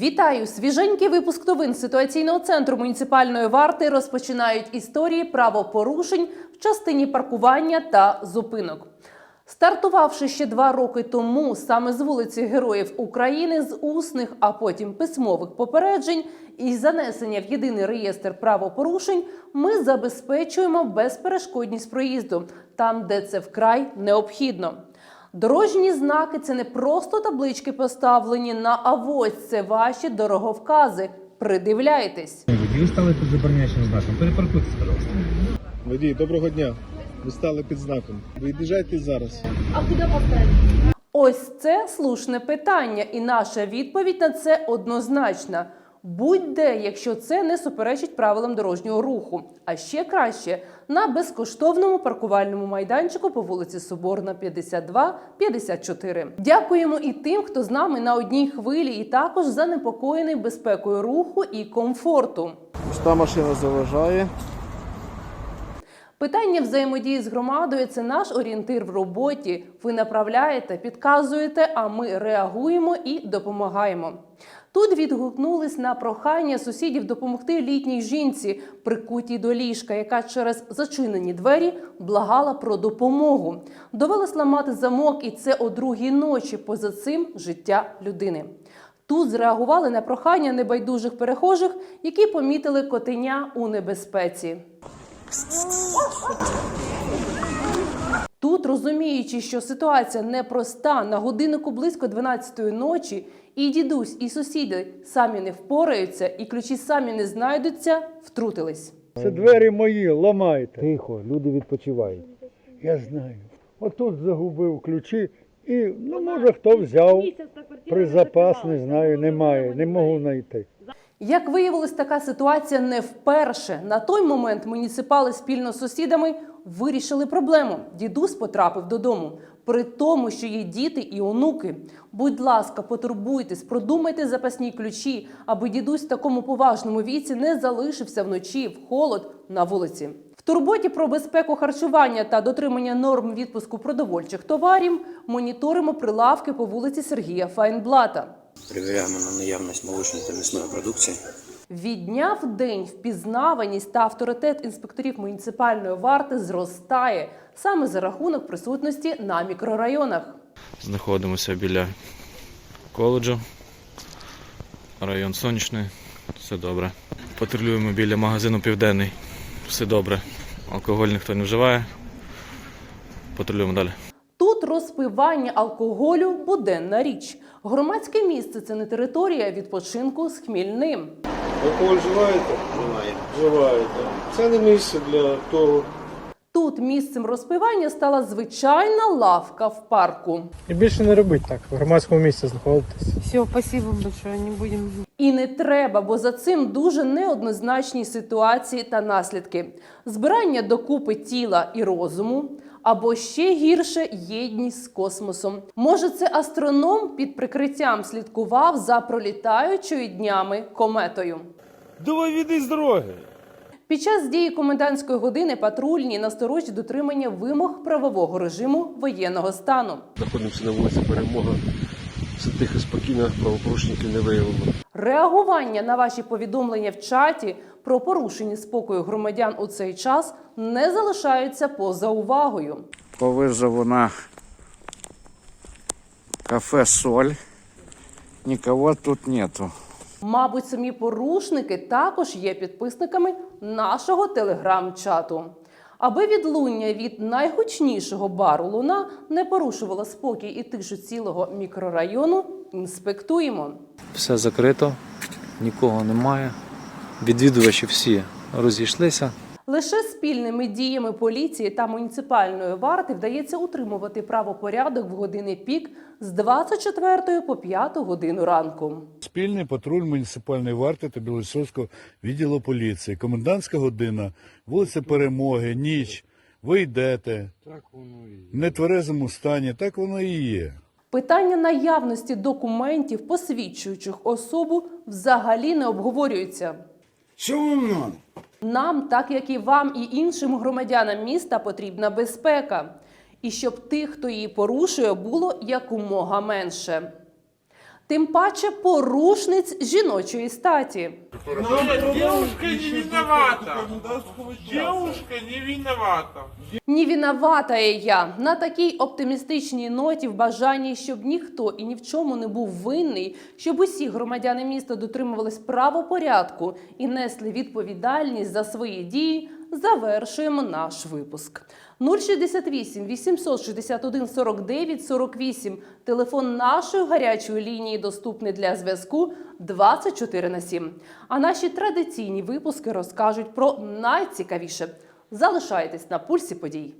Вітаю! Свіженький випуск новин ситуаційного центру муніципальної варти розпочинають історії правопорушень в частині паркування та зупинок. Стартувавши ще два роки тому саме з вулиці Героїв України з усних, а потім письмових попереджень і занесення в єдиний реєстр правопорушень, ми забезпечуємо безперешкодність проїзду там, де це вкрай необхідно. Дорожні знаки це не просто таблички поставлені на авось, це ваші дороговкази. Придивляйтесь. Водії стали під забороняючим знаком. Перепаркуйтесь, пожалуйста. Водій, доброго дня. Ви стали під знаком. Виїжджайте зараз. А куди Ось це слушне питання, і наша відповідь на це однозначна. Будь-де, якщо це не суперечить правилам дорожнього руху. А ще краще на безкоштовному паркувальному майданчику по вулиці Соборна, 52, 54. Дякуємо і тим, хто з нами на одній хвилі, і також занепокоєний безпекою руху і комфорту. Пуста машина заважає. Питання взаємодії з громадою це наш орієнтир в роботі. Ви направляєте, підказуєте, а ми реагуємо і допомагаємо. Тут відгукнулись на прохання сусідів допомогти літній жінці, прикутій до ліжка, яка через зачинені двері благала про допомогу. Довелось ламати замок, і це о другій ночі. Поза цим життя людини. Тут зреагували на прохання небайдужих перехожих, які помітили котеня у небезпеці. Тут, розуміючи, що ситуація непроста, на годиннику близько 12-ї ночі, і дідусь, і сусіди самі не впораються, і ключі самі не знайдуться, втрутились. Це двері мої, ламайте. Тихо, люди відпочивають. Я знаю. Отут загубив ключі і, ну, може, хто взяв. При запас, не знаю, немає, не можу знайти. Як виявилось, така ситуація не вперше. На той момент муніципали спільно з сусідами вирішили проблему. Дідусь потрапив додому, при тому, що є діти і онуки. Будь ласка, потурбуйтесь, продумайте запасні ключі, аби дідусь в такому поважному віці не залишився вночі в холод на вулиці. В турботі про безпеку харчування та дотримання норм відпуску продовольчих товарів моніторимо прилавки по вулиці Сергія Файнблата. Перевіряємо на наявність молочної та м'ясної продукції. Від дня в день впізнаваність та авторитет інспекторів муніципальної варти зростає саме за рахунок присутності на мікрорайонах. Знаходимося біля коледжу, район сонячний, все добре. Патрулюємо біля магазину Південний, все добре. Алкоголь ніхто не вживає. Патрулюємо далі. Тут розпивання алкоголю буденна річ. Громадське місце це не територія відпочинку з хмільним. Алкоголь вживаєте? Вживаєте. Це не місце для того. Тут місцем розпивання стала звичайна лавка в парку. І більше не робить так, в громадському місці знаходитись. Все, спасибо большое, не будем І не треба, бо за цим дуже неоднозначні ситуації та наслідки: збирання докупи тіла і розуму, або ще гірше єдність з космосом. Може, це астроном під прикриттям слідкував за пролітаючою днями кометою. Давай віди з дороги. Під час дії комендантської години патрульні насторожі дотримання вимог правового режиму воєнного стану. Знаходимося на вулиці Перемога. Все тихо, спокійно, правопорушників не виявлено. Реагування на ваші повідомлення в чаті про порушення спокою громадян у цей час не залишаються поза увагою. по вызову на кафе «Соль». Никого тут нету. Мабуть, самі порушники також є підписниками нашого телеграм-чату. Аби відлуння від найгучнішого бару Луна не порушувало спокій і тишу цілого мікрорайону, інспектуємо. Все закрито, нікого немає. Відвідувачі всі розійшлися. Лише спільними діями поліції та муніципальної варти вдається утримувати правопорядок в години пік з 24 по 5 годину ранку. Спільний патруль муніципальної варти та Білоцерського відділу поліції. Комендантська година, вулиця Перемоги, ніч. Ви йдете в нетверезому стані, так воно і є. Питання наявності документів, посвідчуючих особу, взагалі не обговорюється. Що вам надо? Нам, так як і вам, і іншим громадянам міста, потрібна безпека. І щоб тих, хто її порушує, було якомога менше. Тим паче порушниць жіночої статі. Девушка не виновата. Девушка не виновата. Ні виновата є я на такій оптимістичній ноті в бажанні, щоб ніхто і ні в чому не був винний, щоб усі громадяни міста дотримувались правопорядку і несли відповідальність за свої дії. Завершуємо наш випуск. 068 861 49 48. Телефон нашої гарячої лінії доступний для зв'язку 24 на 7. А наші традиційні випуски розкажуть про найцікавіше. Залишайтесь на пульсі подій.